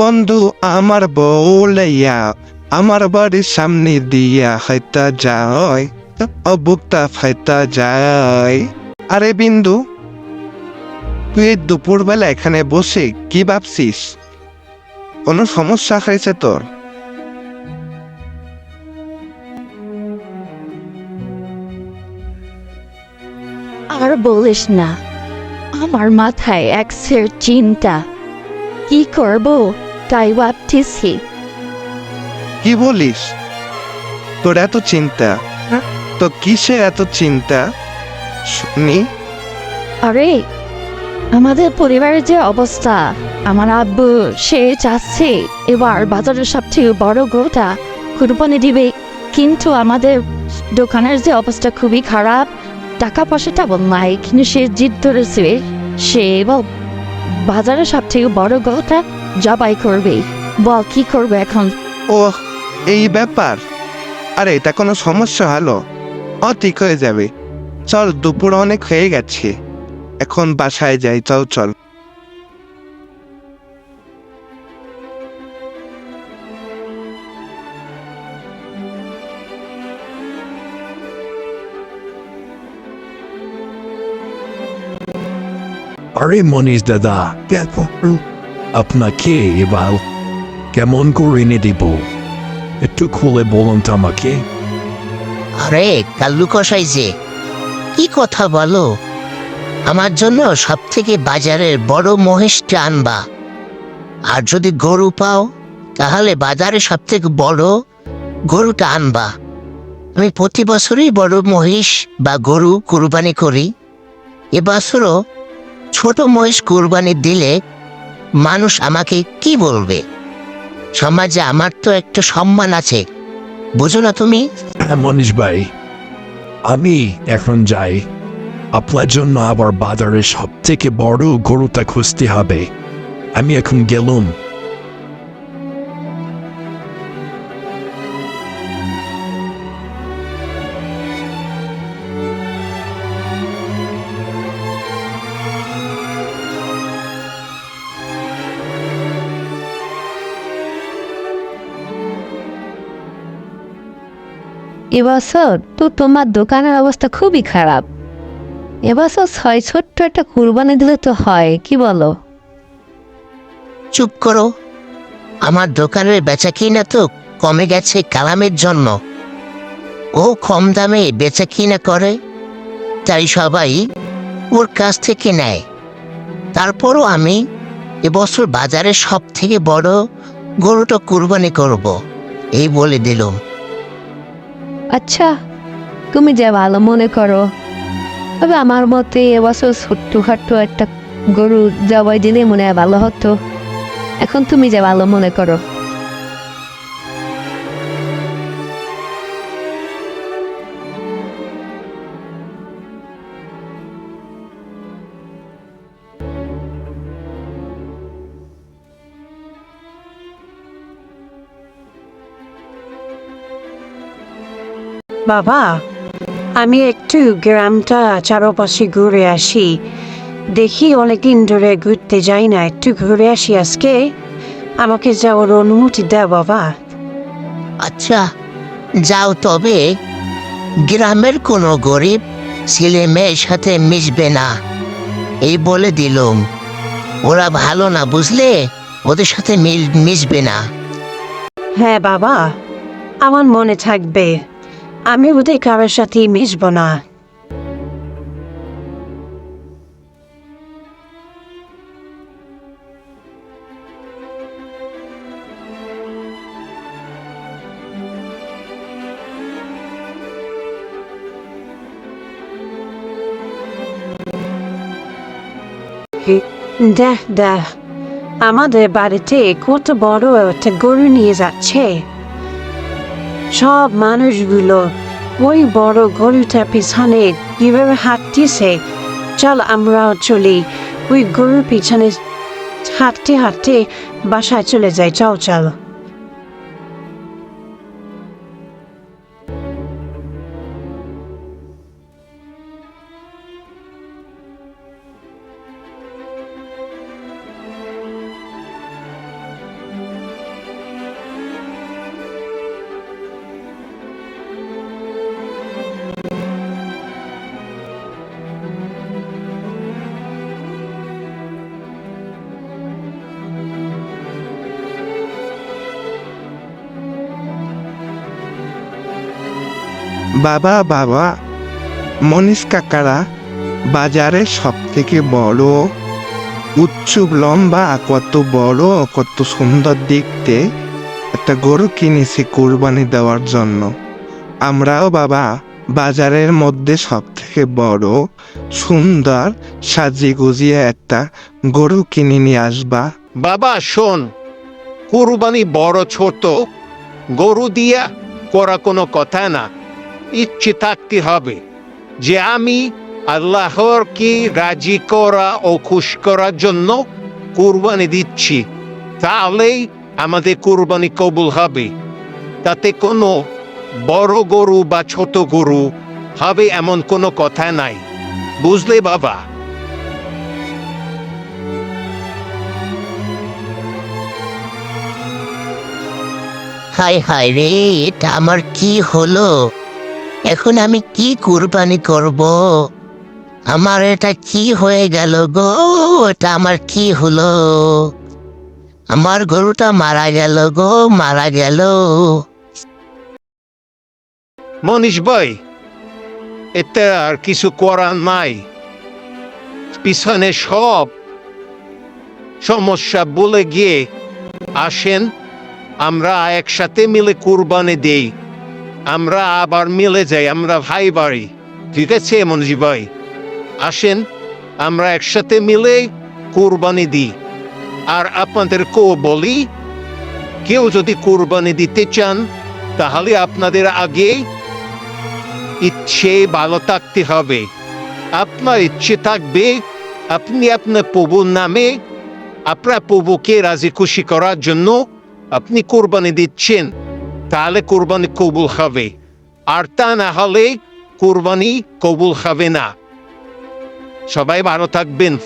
বন্ধু, আমার বউ লইয়া আমার বাড়ির সামনে দিয়া হাইতা যায় অবুকটা ফাইতা যায়। আরে বিন্দু, তুই দুপুরবেলা এখানে বসে কি ভাবছিস? কোনো সমস্যা হয়েছে তোর? আর বলিস না, আমার মাথায় এক চিন্তা। কি করব? তাই ভাবতেছি। কি বলিস? তোর এত চিন্তা তো কিসে এত চিন্তা? শুনি। আরে আমাদের পরিবারের যে অবস্থা আমার আব্বু সে চাচ্ছে এবার বাজারের সবচেয়ে বড় গোটা কুরবানি দিবে। কিন্তু আমাদের দোকানের যে অবস্থা খুবই খারাপ টাকা পয়সাটা বল নাই কিন্তু সে জিদ ধরেছে। সে বাজারের সবচেয়ে বড় গরুটা জবাই করবে বল কি করবে এখন? ও এই ব্যাপার। আরে এটা কোনো সমস্যা হলো ও ঠিক হয়ে যাবে। চল দুপুর অনেক হয়ে গেছে। এখন বাসায় যাই চল চল। আরে মনীষ দাদা কেমন আপনাকে এবার কেমন করে এনে দিব? একটু খুলে বলুন তো আমাকে। আরে, কাল্লু কষাই যে, কি কথা বলো? আমার জন্য সব থেকে বাজারের বড় মহিষটা আনবা। আর যদি গরু পাও, তাহলে বাজারে সব থেকে বড় গরুটা আনবা। আমি প্রতি বছরই বড় মহিষ বা গরু কুরবানি করি। এবছরও ছোট মহিষ কুরবানি দিলে মানুষ আমাকে কি বলবে? সমাজে আমার তো একটা সম্মান আছে। বুঝো না তুমি? হ্যাঁ মনীষ ভাই, আমি এখন যাই। আপনার জন্য আবার বাজারে সব থেকে বড় গরুটা খুঁজতে হবে। আমি এখন গেলুম। এবছর তো তোমার দোকানের অবস্থা খুবই খারাপ। এবছর ছয় ছোট্ট একটা কুরবানি দিলে তো হয়, কি বলো? চুপ করো। আমার দোকানের বেচা কিনা তো কমে গেছে কালামের জন্য। ও কম দামে বেচা কিনা করে, তাই সবাই ওর কাছ থেকে নেয়। তারপরও আমি এবছর বাজারে সব থেকে বড় গরুটা কুরবানি করব, এই বলে দিলুম। আচ্ছা তুমি যে ভালো মনে করো। তবে আমার মতে এবছর ছোট্টখাট্ট একটা গরু জবাই দিলে মনে হয় ভালো হতো। এখন তুমি যে ভালো মনে করো। বাবা আমি একটু গ্রামটা চারপাশে ঘুরে আসি। দেখি অনেকদিন ধরে ঘুরতে যাই না একটু ঘুরে আসি আজকে। আমাকে যাওয়ার অনুমতি দাও বাবা। আচ্ছা যাও তবে। গ্রামের কোনো গরিব ছেলে মেয়ের সাথে মিশবে না। এই বলে দিলুম। ওরা ভালো না বুঝলে ওদের সাথে মিল মিশবে না। হ্যাঁ বাবা আমার মনে থাকবে। আমি ওদের কারোর সাথে মিশব না। দেখ দেখ, আমাদের বাড়িতে কত বড় একটা গরু নিয়ে যাচ্ছে। সব মানুষগুলো ওই বড় গরুটা পিছনে কীভাবে হাঁটতেছে? চল আমরাও চলি। ওই গরুর পিছনে হাঁটতে হাঁটতে বাসায় চলে যাই। চল চল। বাবা বাবা মনীষ কাকারা বাজারে সব থেকে বড় উচ্চুপ লম্বা, কত বড়, কত সুন্দর দেখতে। একটা গরু কিনেছি কোরবানি দেওয়ার জন্য। আমরাও বাবা, বাজারের মধ্যে সব থেকে বড়, সুন্দর সাজিয়ে গুজিয়ে একটা গরু কিনে নিয়ে আসবা। বাবা, শোন, কুরবানি বড় ছোট, গরু দিয়া করা কোনো কথা না। ইচ্ছে থাকতে হবে যে আমি আল্লাহর কি রাজি করা ও খুশ করার জন্য কুরবানি দিচ্ছি। তাহলেই আমাদের কুরবানি কবুল হবে। তাতে কোনো বড় গরু বা ছোট গরু হবে এমন কোনো কথা নাই। বুঝলে বাবা? হায় হায় রে, এটা আমার কি হলো? এখন আমি কি কুরবানি করব? আমার এটা কি হয়ে গেল গো? এটা আমার কি হলো? আমার গরুটা মারা গেল গো, মারা গেল। মনীষ ভাই, এতে আর কিছু করার নাই। পিছনে সব সমস্যা বলে গিয়ে আসেন, আমরা একসাথে মিলে কুরবানি দেই। আমরা আবার মিলে যাই, আমরা ভাই বাড়ি। ঠিক আছে মনীষ ভাই? আসেন, আমরা একসাথে মিলে কোরবানি দিই। আর আপনাদের আপনাদেরকেও বলি, কেউ যদি কোরবানি দিতে চান, তাহলে আপনাদের আগে ইচ্ছে ভালো থাকতে হবে। আপনার ইচ্ছে থাকবে, আপনি আপনার প্রভুর নামে আপনার প্রভুকে রাজি খুশি করার জন্য আপনি কোরবানি দিচ্ছেন। তাহলে কোরবানি কবুল হবে। আর তা না হলে কোরবানি কবুল হবে না। সবাই ভালো থাকবেন।